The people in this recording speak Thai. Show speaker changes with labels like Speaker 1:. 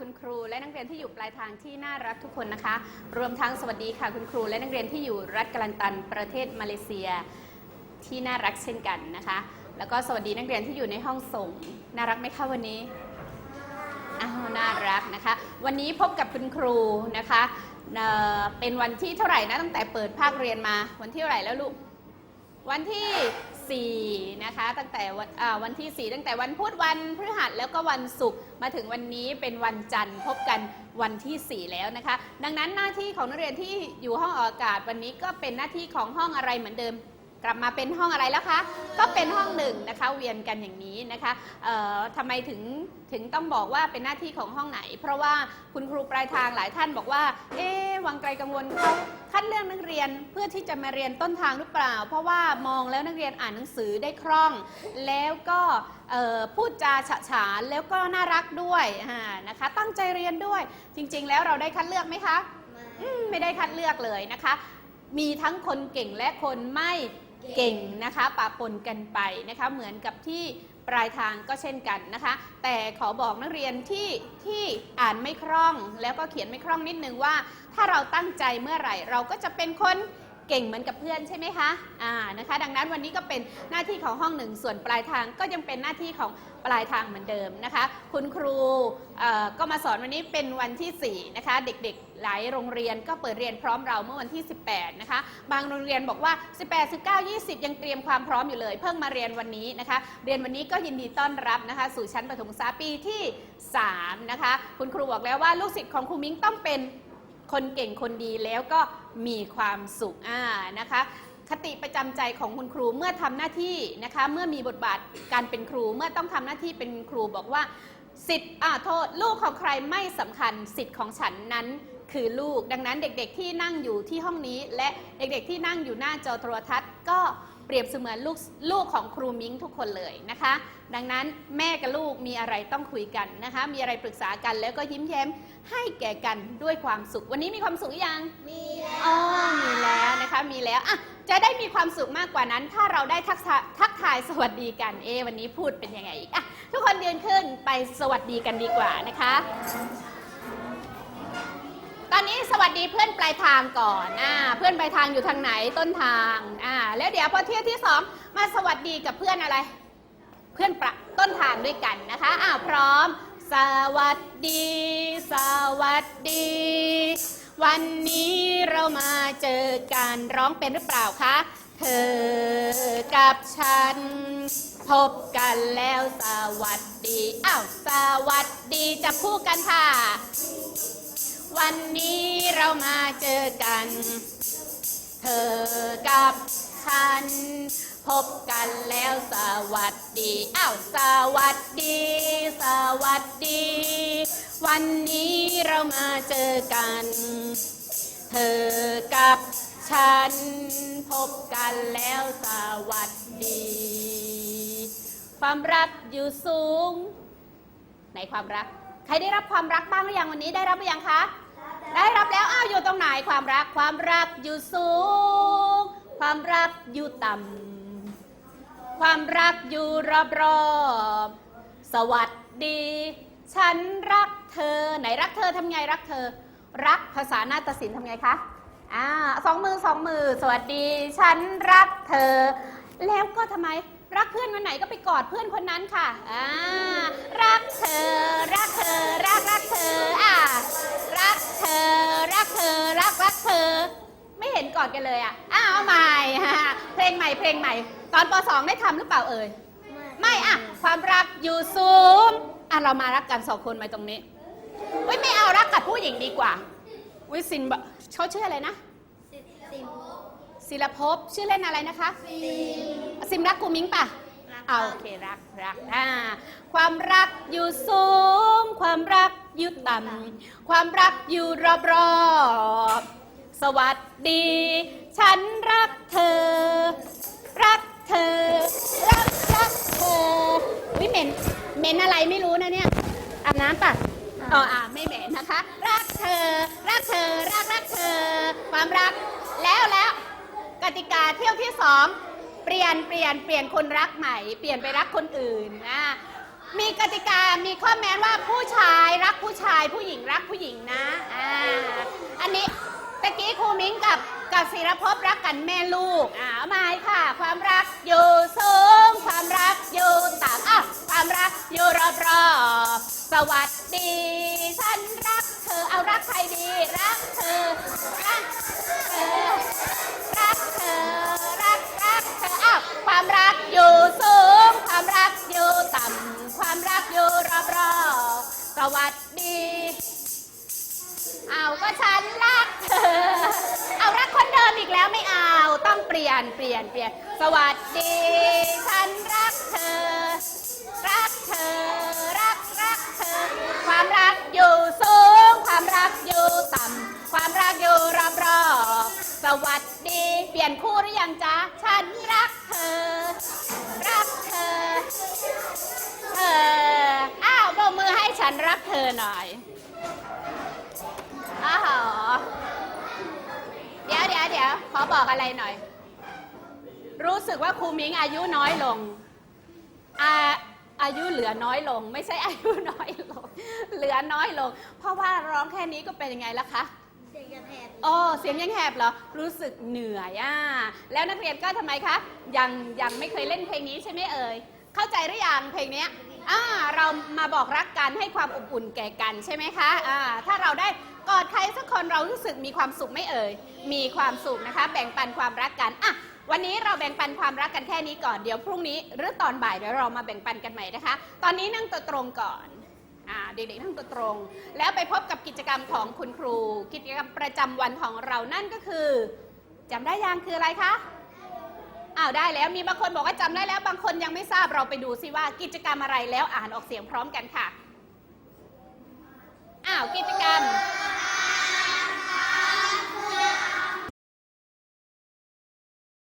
Speaker 1: คุณครูและนักเรียนที่อยู่ปลายทางที่น่ารักทุกคนนะคะ รวมทั้งสวัสดีค่ะคุณครู และนักเรียนที่อยู่รัฐกาลันตัน ประเทศมาเลเซีย ที่น่ารักเช่นกันนะคะ แล้วก็สวัสดีนักเรียนที่อยู่ในห้องส่ง น่ารักไหมคะวันนี้อ้าวน่ารักนะคะ วันนี้พบกับคุณครูนะคะเเป็นวันที่เท่าไหร่นะตั้งแต่เปิดภาคเรียนมาวันที่เท่าไหร่แล้วลูกวันที่ 4 นะคะ ตั้งแต่วันอ่าวันที่ 4 ตั้งแต่วันพุธวันพฤหัสแล้วก็วันศุกร์มาถึงวันนี้เป็นวันจันทร์พบกันวันที่ 4 แล้วนะคะ ดังนั้นหน้าที่ของนักเรียนที่อยู่ห้องออกอากาศวันนี้ก็เป็นหน้าที่ของห้องอะไรเหมือนเดิม กลับมาเป็นห้องอะไรแล้วคะ ก็เป็นห้องหนึ่งนะคะ เวียนกันอย่างนี้นะคะทำไมถึงถึงต้องบอกว่าเป็นหน้าที่ของห้องไหน เพราะว่าคุณครูปลายทางหลายท่านบอกว่า เอ๊ะวังไกลกังวลเขาคัดเลือกนักเรียนเพื่อที่จะมาเรียนต้นทางหรือเปล่า เพราะว่ามองแล้วนักเรียนอ่านหนังสือได้คล่อง แล้วก็พูดจาฉะฉานแล้วก็น่ารักด้วยนะคะ ตั้งใจเรียนด้วย จริง ๆ แล้วเราได้คัดเลือกไหมคะอืมไม่ได้คัดเลือกเลยนะคะมีทั้งคนเก่งและคนไม่ เก่งนะคะปะปนกันไปนะคะ เหมือนกับที่ปลายทางก็เช่นกันนะคะ แต่ขอบอกนักเรียนที่ที่อ่านไม่คล่องแล้วก็เขียนไม่คล่องนิดนึงว่า ถ้าเราตั้งใจเมื่อไหร่ เราก็จะเป็นคน เก่งเหมือนกับเพื่อนใช่ไหมคะอ่านะคะ ดังนั้นวันนี้ก็เป็นหน้าที่ของห้องหนึ่งส่วนปลายทางก็ยังเป็นหน้าที่ของปลายทางเหมือนเดิมนะคะ คุณครูก็มาสอนวันนี้เป็นวันที่4นะคะเด็กๆหลายโรงเรียนก็เปิดเรียนพร้อมเราเมื่อวันที่ 18นะคะบางโรงเรียนบอกว่า 18 19 20 ยังเตรียมความพร้อมอยู่เลย เพิ่งมาเรียนวันนี้นะคะ เรียนวันนี้ก็ยินดีต้อนรับนะคะ สู่ชั้นประถมศึกษาปีที่3นะคะคุณครูบอกแล้วว่าลูกศิษย์ของครูมิ้งต้องเป็นคนเก่งคนดีแล้วก็ มีความสุขอ่านะคะคติประจำใจของคุณครูเมื่อทำหน้าที่นะคะเมื่อมีบทบาทการเป็นครูเมื่อต้องทำหน้าที่เป็นครูบอกว่าสิทธิ์อ่าโทษลูกของใครไม่สำคัญสิทธิ์ของฉันนั้นคือลูกดังนั้นเด็กๆที่นั่งอยู่ที่ห้องนี้ และเด็กๆที่นั่งอยู่หน้าจอโทรทัศน์ก็ เปรียบเสมือนลูกลูกของครูมิ้งทุกคนเลยนะคะ ดังนั้นแม่กับลูกมีอะไรต้องคุยกันนะคะ มีอะไรปรึกษากันแล้วก็ยิ้มแย้มให้แก่กันด้วยความสุข วันนี้มีความสุขหรือยัง
Speaker 2: มีแล้ว
Speaker 1: อ๋อมีแล้วนะคะมีแล้วอะจะได้มีความสุขมากกว่านั้น ถ้าเราได้ทักษะทักทายสวัสดีกันเอะวันนี้พูดเป็นยังไงอีกอะทุกคนยืนขึ้นไปสวัสดีกันดีกว่านะคะต อนนี้สวัสดีเพื่อนปลายทางก่อนอ่าเพื่อนปลายทางอยู่ทางไหนต้นทางอ่าแล้วเดี๋ยวพอเที่ยวที่สองมาสวัสดีกับเพื่อนอะไร เพื่อนประต้นทางด้วยกันนะคะอ้าวพร้อม สวัสดี สวัสดี วันนี้เรามาเจอกันร้องเป็นหรือเปล่าคะเธอกับฉัน พบกันแล้วสวัสดีอ้าวสวัสดีจับคู่กันค่ะ วันนี้เรามาเจอกัน เธอกับฉัน พบกันแล้วสวัสดีอ้าวสวัสดี สวัสดี วันนี้เรามาเจอกัน เธอกับฉัน พบกันแล้วสวัสดี ความรักอยู่สูง ในความรัก ใครได้รับความรักบ้างหรือยังวันนี้ได้รับหรือยังคะ ได้รับแล้วอ้าวอยู่ตรงไหนความรักความรักอยู่สูง ความรักอยู่ต่ำความรักอยู่รอบรอบๆสวัสดี ฉันรักเธอไหนรักเธอทำไงรักเธอ รักภาษาหน้าฏศิลป์ทำไงคะอ่าสองมือสองมือ สวัสดี ฉันรักเธอ แล้วก็ทำไม รักเพื่อนคนไหนก็ไปกอดเพื่อนคนนั้นค่ะอ่ารักเธอ รักเธอ รักรักเธออ่ารักเธอ รักเธอ รักรักเธอ ไม่เห็นกอดกันเลยอะอ้าวใหม่ฮะเพลงใหม่เพลงใหม่ ตอนป .2 ได้ทำหรือเปล่าเอ่ย ไม่อะ ความรักอยู่สูงอะเรามารักกันสองคนมาตรงนี้เว้ยไม่เอารักกับผู้หญิงดีกว่าวิสินเขาชื่ออะไรนะ
Speaker 2: สิบสิบ
Speaker 1: ศิลภพชื่อเล่นอะไรนะคะซิมรักกูมิงป่ะ
Speaker 2: รัก
Speaker 1: เอาโอเครักรักอ่าความรักอยู่สูง ความรักอยู่ต่ำความรักอยู่รอบรอบๆสวัสดี ฉันรักเธอ รักเธอ รักรักเธอวิเหม็นเหม็นอะไรไม่รู้นะเนี่ยอาบน้ำป่ะอ๋ออ่าไม่เหม็นนะคะ รักเธอ รักเธอ รักรักเธอ ความรักแล้วแล้วก ติกาเที่ยวที่สองเปลี่ยนเปลี่ยนเปลี่ยนคนรักใหม่ เปลี่ยนไปรักคนอื่นนะมีกติกามีข้อแม้ว่าผู้ชายรักผู้ชายผู้หญิงรักผู้หญิงนะอ่าอันนี้ตะกี้ครูมิ้งกับกับศิรภพรักกันแม่ลูกอ่าเอามาค่ะ ความรักอยู่สูงความรักอยู่ต่ำอะความรักอยู่รอบรอบๆสวัสดี ฉันรักเธอเอารักใครดีรักเธอรัก ต่ำความรักอยู่รอบรอบๆสวัสดี เอาก็ฉันรักเธอ เอารักคนเดิมอีกแล้วไม่เอา ต้องเปลี่ยนเปลี่ยนเปลี่ยน สวัสดี ฉันรักเธอ รักเธอ รักรักเธอ ความรักอยู่สูง ความรักอยู่ต่ำ ความรักอยู่รอบรอบๆสวัสดี เปลี่ยนคู่หรือยังจ๊ะ ฉันรัก อหน่อยอ้าวเดี๋ยวเดี๋ยวเดี๋ยวขอบอกอะไรหน่อย รู้สึกว่าครูมิงอายุน้อยลงอาอายุเหลือน้อยลง ไม่ใช่อายุน้อยลง เหลือน้อยลง เพราะว่าร้องแค่นี้ก็เป็นยังไงล่ะคะ
Speaker 2: เสียงจะแผด
Speaker 1: โอ้เสียงยังแหบเหรอ รู้สึกเหนื่อยอะ แล้วนักเรียนก็ทำไมคะ ยังยังไม่เคยเล่นเพลงนี้ใช่ไหมเอ่ย เข้าใจหรือยังเพลงนี้อ่าเรามาบอกรักกันให้ความอบอุ่นแก่กันใช่ไหมคะอ่าถ้าเราได้กอดใครสักคนเรารู้สึกมีความสุขไม่เอ่ย มีความสุขนะคะ แบ่งปันความรักกันอะวันนี้เราแบ่งปันความรักกันแค่นี้ก่อน เดี๋ยวพรุ่งนี้หรือตอนบ่ายเดี๋ยวเรามาแบ่งปันกันใหม่นะคะ ตอนนี้นั่งตัวตรงก่อนอ่าเด็กๆนั่งตัวตรง แล้วไปพบกับกิจกรรมของคุณครู กิจกรรมประจำวันของเรานั่นก็คือจำได้ยังคืออะไรคะ อ้าวได้แล้วมีบางคนบอกว่าจำได้แล้วบางคนยังไม่ทราบเราไปดูซิว่ากิจกรรมอะไรแล้วอ่านออกเสียงพร้อมกันค่ะอ้าวกิจกรรม